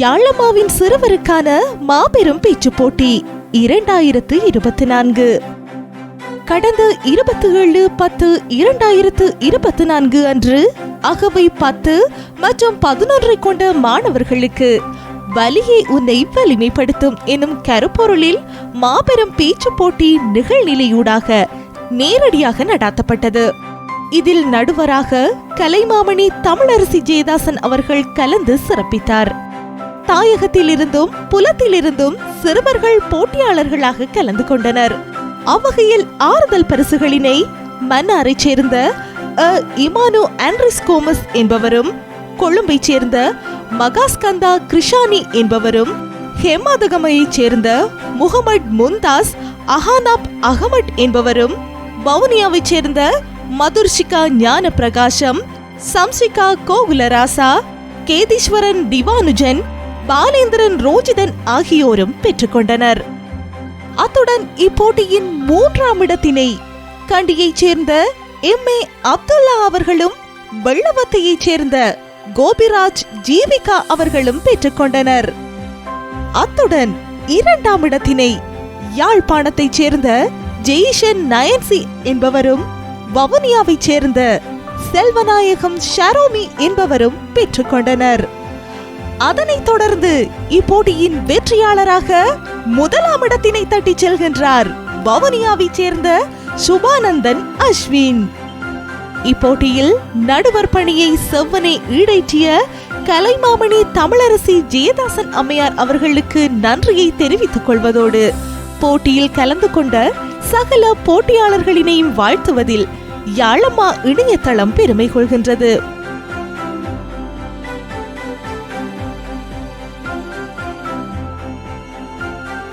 யாழம்மாவின் சிறுவருக்கான மாபெரும் பேச்சுப் போட்டி இரண்டாயிரத்து இருபத்தி நான்கு. கடந்த இருபத்தி ஏழு பத்து இரண்டாயிரத்து இருபத்தி நான்கு அன்று அகவை பத்து மற்றும் பதினொன்றை கொண்ட மாணவர்களுக்கு வலியை உன்னை வலிமைப்படுத்தும் எனும் கருப்பொருளில் மாபெரும் பேச்சுப் போட்டி நிகழ்நிலையூடாக நேரடியாக நடாத்தப்பட்டது. இதில் நடுவராக கலைமாமணி தமிழரசி ஜெயதாசன் அவர்கள் கலந்து சிறப்பித்தார். தாயகத்திலிருந்தும் புலத்திலிருந்தும் சிறுவர்கள் போட்டியாளர்களாக கலந்து கொண்டனர் அவ்வகையில் ஆறுதல் பரிசுகளினை மன்னாரைச் சேர்ந்த அ. இமானு ஆண்ட்ரிஸ் கோமஸ் என்பவரும் கொழும்பைச் சேர்ந்த மகாஸ்கந்தா கிருஷானி என்பவரும் ஹெமாதகமையைச் சேர்ந்த முகமட் முந்தாஸ் அஹானாப் அகமட் என்பவரும் வவுனியாவைச் சேர்ந்த மதுர்ஷிகா ஞான பிரகாசம் சம்சிகா கோகுலராசா கேதீஸ்வரன் திவானுஜன் பாலேந்திரன் ரோஜிதன் ஆகியோரும் பெற்றுக்கொண்டனர். அத்துடன் இப்போட்டியின் மூன்றாம் இடத்தினை கண்டியைச் சேர்ந்த எம். ஏ. அப்துல்லா அவர்களும் வெள்ளவத்தையைச் சேர்ந்த கோபிராஜ் ஜீவிகா அவர்களும் பெற்றுக்கொண்டனர். அத்துடன் இரண்டாம் இடத்தினை யாழ்ப்பாணத்தைச் சேர்ந்த ஜெய்ஷன் நயன்சி என்பவரும் வவுனியாவைச் சேர்ந்த செல்வநாயகம் ஷரோமி என்பவரும் பெற்றுக்கொண்டனர். அதனைத் தொடர்ந்து இப்போட்டியின் வெற்றியாளராக முதலாம் இடத்தினை தட்டிச் செல்கின்றார் வவுனியாவைச் சேர்ந்த சுபானந்தன் அஸ்வின். இப்போட்டியில் நடுவர் பணியை செவ்வனே ஈடேற்றிய கலைமாமணி தமிழரசி ஜெயதாசன் அம்மையார் அவர்களுக்கு நன்றியை தெரிவித்துக் கொள்வதோடு போட்டியில் கலந்து கொண்ட சகல போட்டியாளர்களினையும் வாழ்த்துவதில் யாழம்மா இணையதளம் பெருமை கொள்கின்றது.